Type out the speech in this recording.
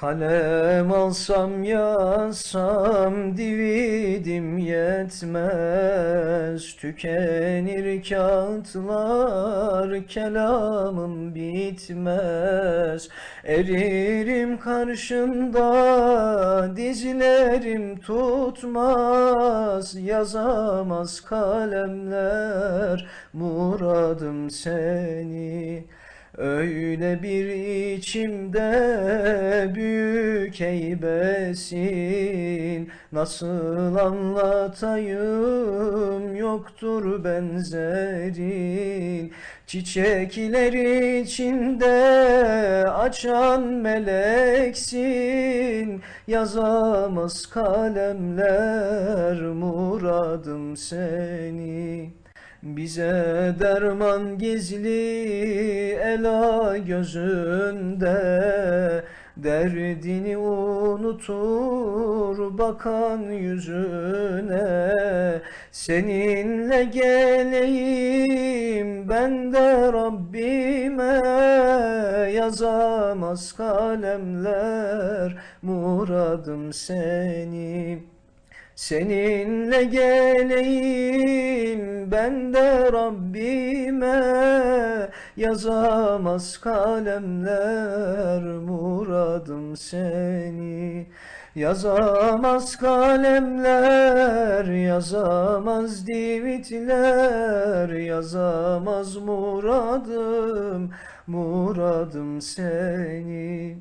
Kalem alsam yazsam dividim yetmez. Tükenir kağıtlar kelamım bitmez. Eririm karşında dizlerim tutmaz. Yazamaz kalemler muradım seni Öyle bir içimde büyük heybesin Nasıl anlatayım yoktur benzerin. Çiçekler içinde açan meleksin. Yazamaz kalemler muradım seni bize derman gizli ela gözünde. Derdini unutur bakan yüzüne. Seninle geleyim ben de Rabbime. Yazamaz kalemler muradım seni Seninle geleyim ben de Rabbime Yazamaz kalemler muradım seni. Yazamaz kalemler, yazamaz divitler Yazamaz muradım, muradım seni